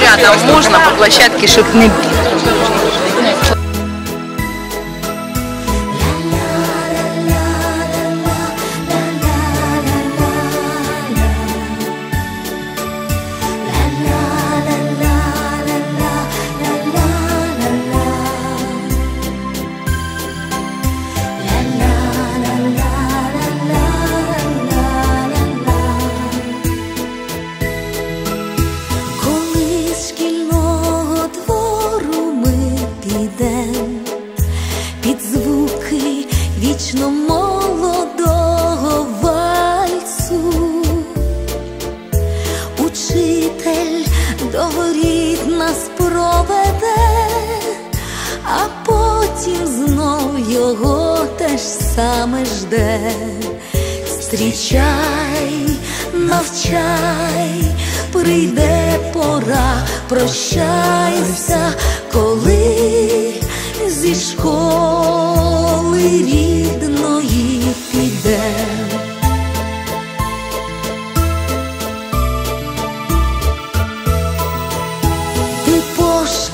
рядом можно по площадке, чтобы не бить. Нас проведе, а потім знов його теж саме жде. Зустрічай, навчай, прийде пора, прощайся, коли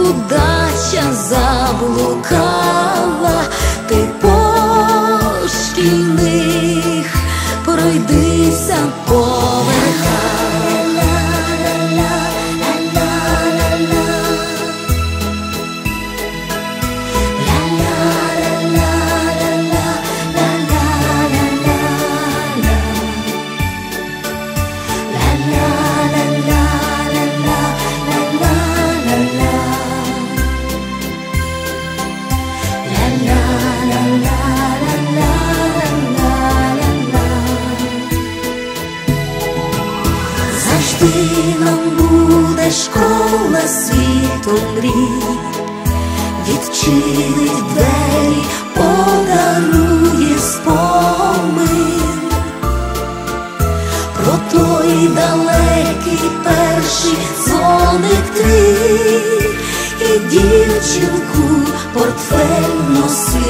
удача заблукала, ти по шкільних пройдися по Завжди нам буде школа світу мрій, відчинить двері, подарує спомин. Про той далекий перший дзвоник твій і дівчинку портфель носив